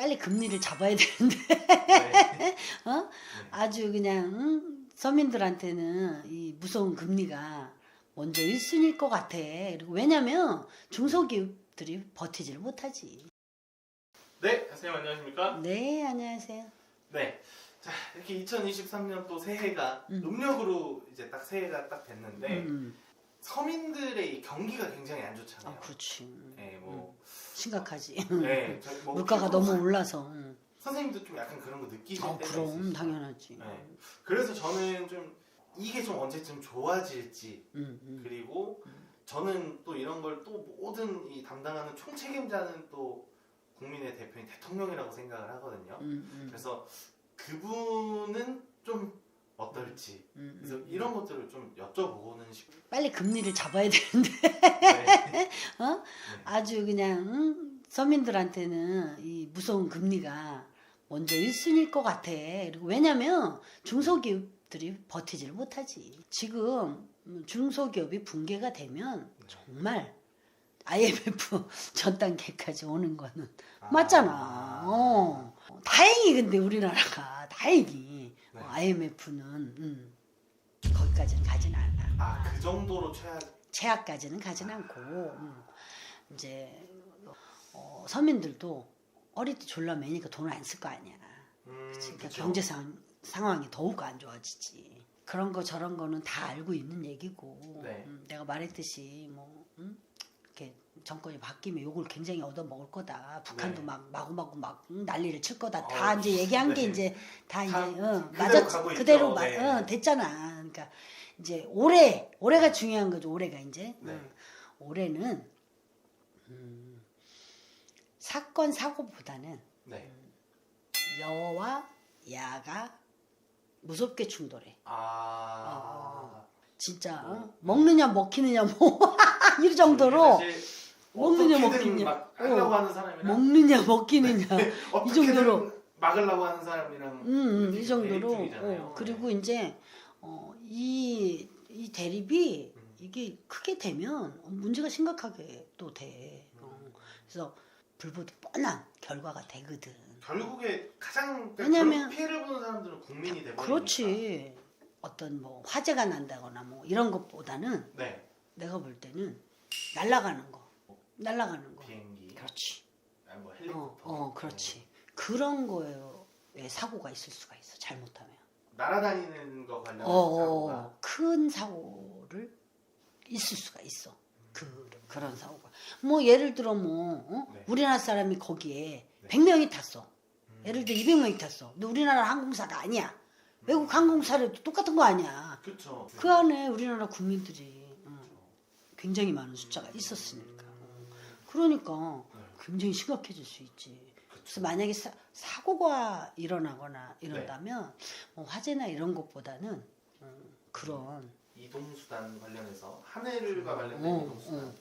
빨리 금리를 잡아야 되는데 네. 어? 아주 그냥 응? 서민들한테는 이 무서운 금리가 먼저 1순위일 것 같아. 그리고 왜냐면 중소기업들이 버티지를 못하지. 네, 선생님 안녕하십니까? 네, 안녕하세요. 네. 자, 이렇게 2023년 또 새해가 음. 음력으로 이제 딱 새해가 딱 됐는데 음, 서민들의 이 경기가 굉장히 안 좋잖아요. 아, 그렇지. 네, 뭐 심각하지. 네, 뭐 물가가 너무 사- 올라서. 응. 선생님도 좀 약간 그런 거 느끼실 아, 때가 그럼 있으시죠? 당연하지. 네. 그래서 저는 좀 이게 좀 언제쯤 좋아질지 음, 음. 그리고 저는 또 이런 걸 또 모든 이 담당하는 총 책임자는 또 국민의 대표인 대통령이라고 생각을 하거든요. 음, 음, 그래서 그분은 좀 어떨지 음, 그래서 음. 이런 것들을 좀 여쭤보고는 싶어요. 빨리 금리를 잡아야 되는데 네. 어? 아주 그냥 응? 서민들한테는 이 무서운 금리가 먼저 1순위일 것 같아. 그리고 왜냐면 중소기업들이 버티지를 못하지. 지금 중소기업이 붕괴가 되면 정말 IMF 전 단계까지 오는 거는 맞잖아. 어. 다행히 근데 우리나라가 다행히 네. IMF는 음, 거기까지는 가진 않아. 아, 그 정도로 최악. 최악까지는 가진 않고 음, 이제 어, 서민들도 어릴 때 졸라 매니까 돈을 안 쓸 거 아니야. 음, 그러니까 그쵸. 경제 상, 상황이 더욱 안 좋아지지. 그런 거 저런 거는 다 알고 있는 얘기고 네. 음, 내가 말했듯이 뭐 음? 정권이 바뀌면 욕을 굉장히 얻어 먹을 거다. 북한도 네. 막 마구마구 막 음, 난리를 칠 거다. 어, 다 이제 얘기한 게 네. 이제 다 이제 다 어, 그대로 맞았 가고 그대로. 마, 네. 어, 됐잖아. 그러니까 이제 올해 올해가 중요한 거죠. 올해가 이제 네. 어, 올해는 음, 사건 사고보다는 네. 여와 야가 무섭게 충돌해. 아. 진짜 어? 음. 먹느냐 먹히느냐 뭐 이 정도로 먹느냐 먹히느냐. 막 하려고 어. 하는 사람이랑 먹느냐 먹히느냐 어떻게든 정도로. 막으려고 하는 사람이랑 음, 음, 이 정도로. 어, 그리고 이제 어, 이, 이 대립이 음. 이게 크게 되면 문제가 심각하게 또 돼. 어, 그래서 불보듯 뻔한 결과가 되거든. 결국에 가장 그러니까 왜냐면- 피해를 보는 사람들은 국민이 되버리니까. 그렇지. 어떤 뭐 화재가 난다거나 뭐 이런 것보다는 네. 내가 볼 때는 날아가는 거, 날아가는 거. 비행기, 그렇지. 아, 뭐 어, 헬리콥터. 어, 그렇지. 그런 거에 사고가 있을 수가 있어. 잘못하면. 날아다니는 거 관련해서 어, 사고가 어, 큰 사고를 있을 수가 있어. 그 그런 사고가. 뭐 예를 들어 뭐 어? 네. 우리나라 사람이 거기에 네. 100명이 탔어. 음. 예를 들어 200명이 탔어. 근데 우리나라 항공사가 아니야. 외국 항공사도 똑같은 거 아니야. 그렇죠. 그 안에 우리나라 국민들이 어, 굉장히 많은 숫자가 있었으니까. 그러니까 네. 굉장히 심각해질 수 있지. 그래서. 만약에 사, 사고가 일어나거나 이런다면 뭐 화재나 이런 것보다는 음, 그런 이동수단 관련해서 하늘과 관련된 어, 이동수단. 어,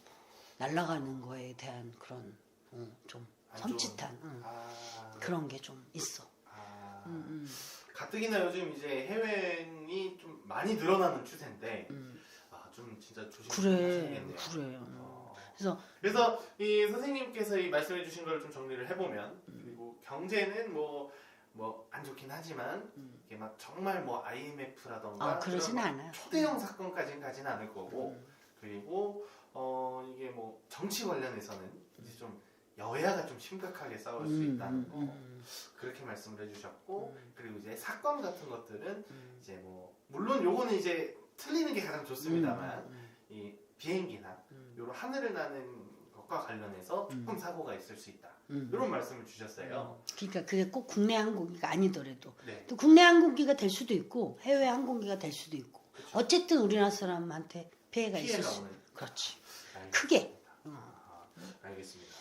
날아가는 거에 대한 그런 어, 좀안 섬찟한 응, 아, 그런 게 좀 있어. 아, 음, 음, 가뜩이나 요즘 이제 해외여행이 좀 많이 늘어나는 추세인데 음. 아, 좀 진짜 그래, 조심하셔야겠네요. 그래. 음. 어. 그래서 그래서 이 선생님께서 이 말씀해 주신 걸 좀 정리를 해보면 음. 그리고 경제는 뭐 뭐 안 좋긴 하지만 음, 이게 막 정말 뭐 IMF라던가 아 그러진 않아요. 초대형 사건까지는 가지는 않을 거고 음, 그리고 어 이게 뭐 정치 관련해서는 이제 좀 여야가 좀 심각하게 싸울 수 음, 있다는 음, 거 음, 그렇게 말씀을 해주셨고 음, 그리고 이제 사건 같은 것들은 음, 이제 뭐 물론 요거는 이제 틀리는 게 가장 좋습니다만 음, 이 비행기나 음, 요런 하늘을 나는 것과 관련해서 조금 음. 사고가 있을 수 있다 음. 이런 말씀을 주셨어요. 그러니까 그게 꼭 국내 항공기가 아니더라도 네. 또 국내 항공기가 될 수도 있고 해외 항공기가 될 수도 있고 그렇죠. 어쨌든 우리나라 사람한테 피해가 있을 피해가 수 오는. 그렇지 알겠습니다. 크게 아, 알겠습니다.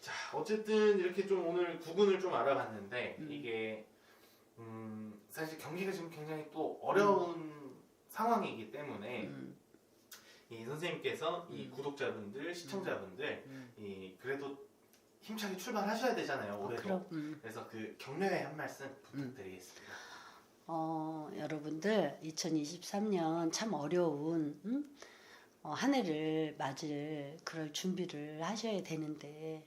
자, 어쨌든 이렇게 좀 오늘 구분을 좀 알아봤는데 음. 이게 음, 사실 경기가 지금 굉장히 또 어려운 상황이기 때문에 음, 이 선생님께서 이 음. 구독자분들, 시청자분들 음. 이 그래도 힘차게 출발하셔야 되잖아요 올해도. 그럼 음. 그래서 그 격려의 한 말씀 부탁드리겠습니다. 어, 여러분들 2023년 참 어려운 음? 어, 한 해를 맞을 그럴 준비를 하셔야 되는데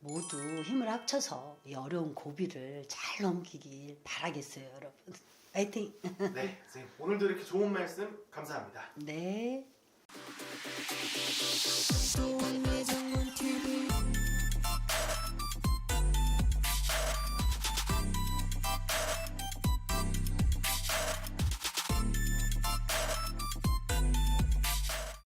모두 힘을 합쳐서 이 어려운 고비를 잘 넘기길 바라겠어요, 여러분. 파이팅! 네, 선생님 오늘도 이렇게 좋은 말씀 감사합니다. 네. 昨晚你讲完 TV。